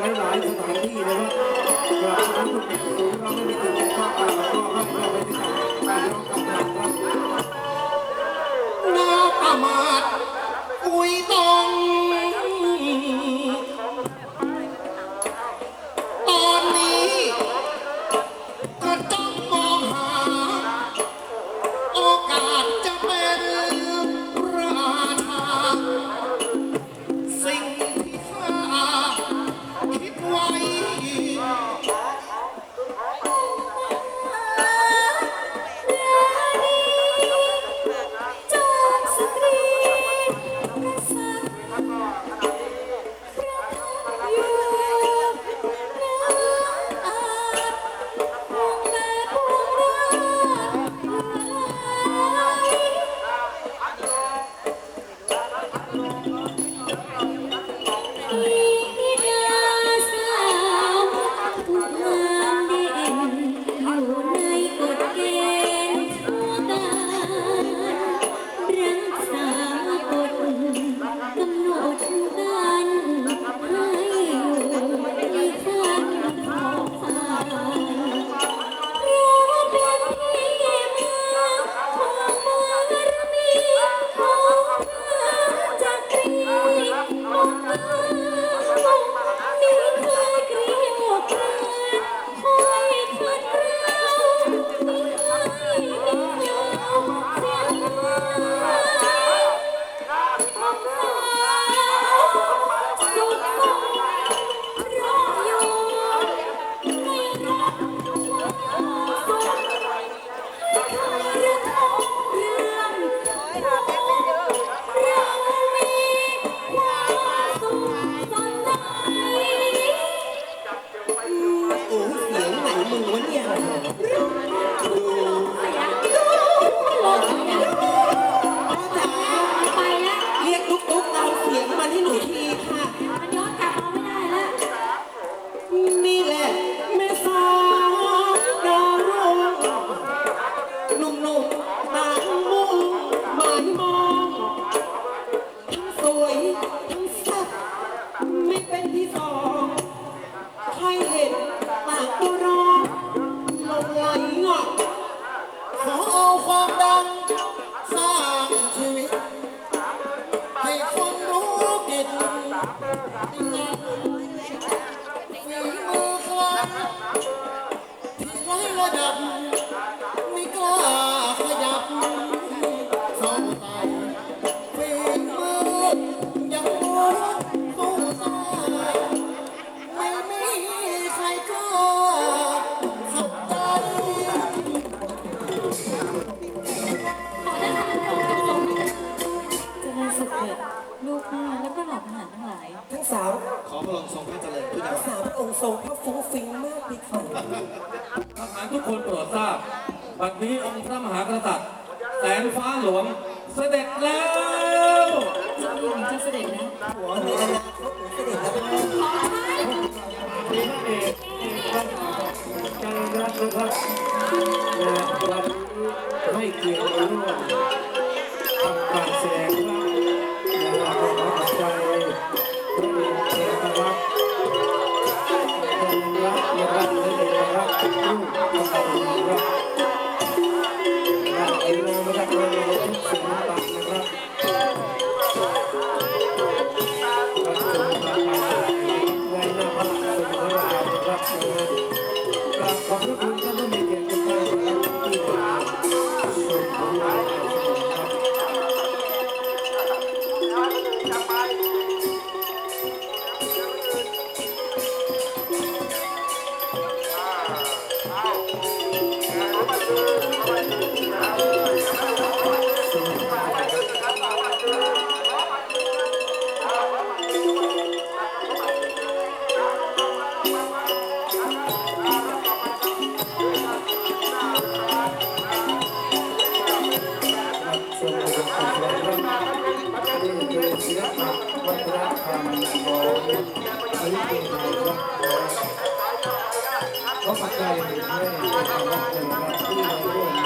หลายสถานที่นะครับกราบขอบคุณเราไม่ได้ถึงข้าวปาแก็ข้าวปลไปที่การร้อำลังครัน้าประมาทอุ้ยตอง ไร้ระดั องค์ทรงพระเจริญทุกอย่าง รักพระองค์ทรงพระฟุ้งฟิ้งมากดีค่ะทหารทุกคนโปรดทราบ บัดนี้องค์พระมหากษัตริย์แสนฟ้าหลวงเสด็จแล้ว เจ้าหญิงจะเสด็จนะหัวมีอนาคตหนูเสด็จแล้ว การรักนะครับและวันนี้ให้เกียรติมาร่วมทำการแสดงว่า ก็ปัจจัยแม่ของเราเป็นที่เราด้วย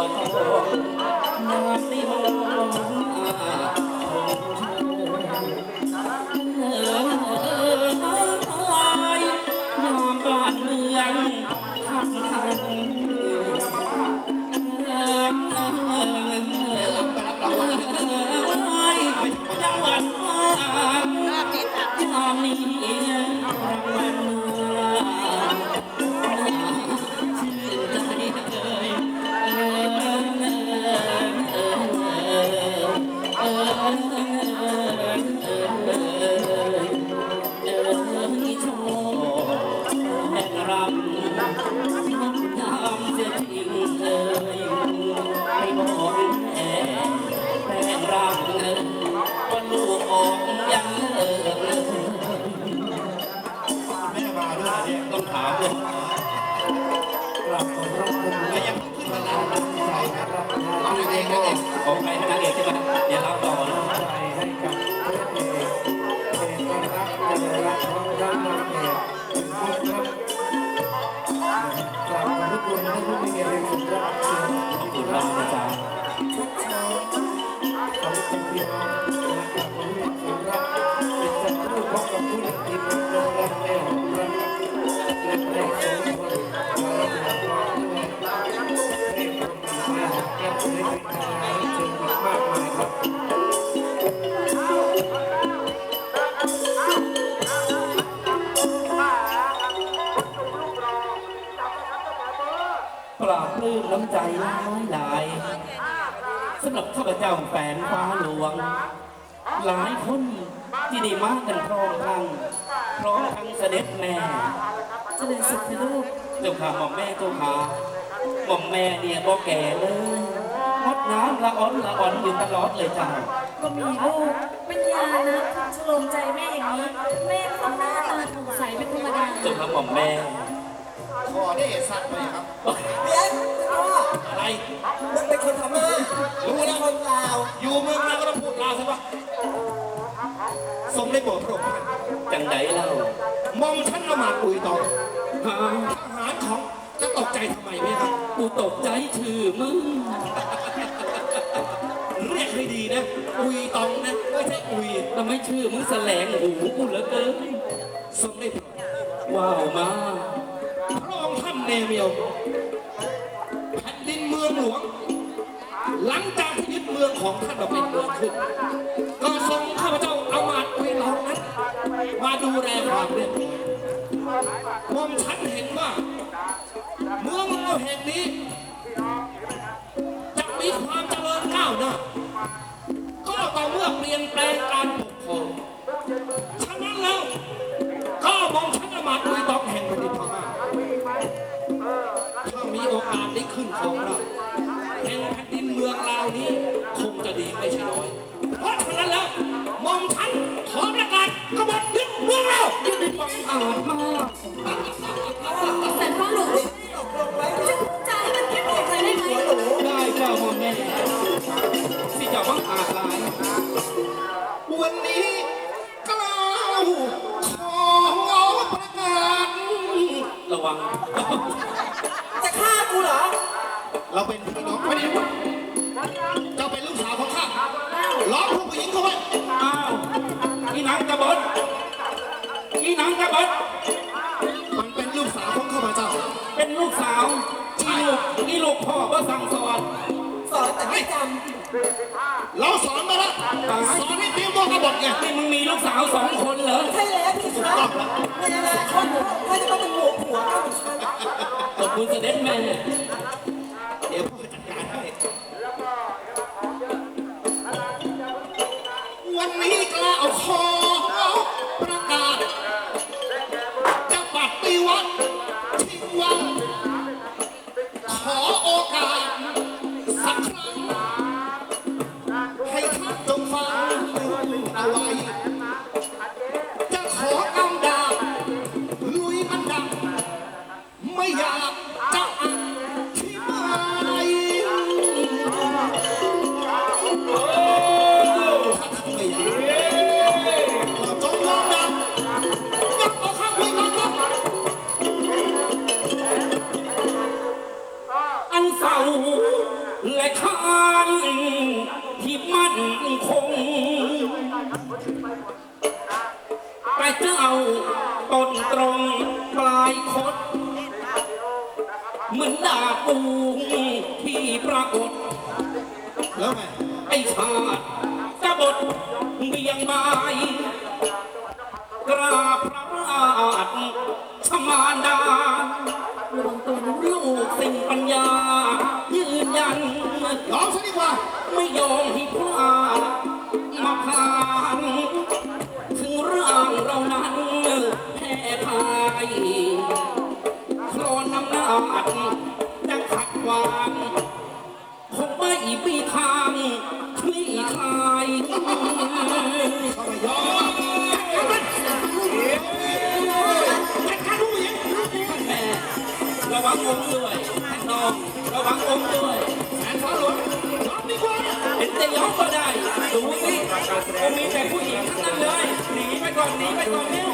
ตัวโตนาติมย นี่ยต้องถามเลยกลับขอบพระคุณแล้วยังขึ้นมาแล้วใจนะครับเอาเองนั่นเองของใครนางเอกใช่ไหมเดี๋ยวเราต่อนะใจให้กับพระเอกเอกรักจะรักของรักเอกเป็นผู้ครับกลับขอบพระคุณท่านผู้มีเกียรติสุดรักเสียงขอบคุณมากนะจ๊ะขอบคุณพี่น้องและขอบคุณสุดรักเป็นสักครู่พบกับผู้หญิง น้ำใจหลายหลายสำหรับข้าพเจ้าแฟนฟ้าหลวง หลายคนที่ได้มากันพร้อมทั้งพร้อมทั้งเสด็จแม่เจริญสุขนะลูกเจ้าขาหม่อมแม่เจ้าขาหม่อมแม่เนี่ยบ่แก่เลยงดน้ำละอ่อนละอ่อนอยู่ตลอดเลยจ้าก็มีลูกปัญญานะชโลมใจแม่อย่างนี้ แม่ต้องหน้าตาสงสัยเป็นธรรมดาเจ้าขาหม่อมแม่ขอได้สัตว์ไหมครับ อะไร มึงเป็นคนพม่ารู้แล้วคนลาว อยู่เมืองเราก็ต้องพูดลาวใช่ปะทรงได้โปรดพระองค์ท่านจังไดเล่ามองท่านละหมาดอุยตองฮะทหารของจะตกใจทำไมไหมครับกูตกใจชื่อมึง เรียกให้ดีนะ อุยตองนะไม่ใช่อุยทำไมชื่อมึงแสลงหูกูเหลือเกินทรงได้โปรดว้าวมาพระองค์ท่านเนเมียวแผ่นดินเมื องหลวง หลังจากที่ยึดเมืองของท่านมาเป็นเมืองขึ้น ก็ทรงข้าพเจ้าเอามาตย์อุยองนั้น มาดูแลความเรียบร้อยมองฉันเห็นว่า เมืองเราแห่งนี้ จะมีความเจริญก้าวหน้าก็ต่อเมื่อเปลี่ยนแปลงการปกครองฉะนั้นแล้วก็มองฉันมาดอุยตองแห่ง ขึ้นของเราชแห่งแผ่นดินเมืองลาวนี้ คงจะดีไม่ใช่น้อย เพราะฉะนั้นแล้วมองฉันขอประกาศกบฏยึดเมืองเราบังอาจมากแต่พ่อหลวงจะให้มันเข้มแข็งเลยได้ไหมได้เจ้าหม่อมแม่ที่เจ้าบังอาจหลายวันนี้กล่าวขอประกาศระวัง เราเป็นพี่น้องไม่ได้เจ้าเป็นลูกสาวของข้าล้อมพวกผู้หญิงเขาไว้อ้าวอีนางกระบดอีนางกระบดมันเป็นลูกสาวของข้าพเจ้า เป็นลูกสาวอีลูกอีลูกพ่อก็สั่งสอนสอนแต่ไม่จเราสอนมาแล้วสอนให้เตรียมตัวกบฏไงนี่มึงมีลูกสาวสองคนเหรอำใช่แล้วพี่ครับในอนาคตถ้าจะต้องเป็นหัวผัวก็เป็นฉัน ขอบคุณเสด็จ แต่เจ้าตนตรงปลายคดเหมือนดาบปูที่ปรากฏ แล้วไงไอ้ชาติกบฏเบียงไม้กราบพระราชชมานดาระวังตัวนลูกสิ่งปัญญา ยืนยันยอมซะดีกว่า ไม่ยอมให้พลาด มาผ่านถึงร่างเรานั้นแพ้พายโคลนน้ำหนาจจะขัดขวางคงไม่มีทางคลี่คลายเข้าไปยอมจัดการผู้หญิงแม่ระวังองค์ด้วยน้องระวังองค์ด้วย มีแต่ผู้หญิงทั้งนั้นเลยหนีไปก่อนหนีไปก่อนเร็ว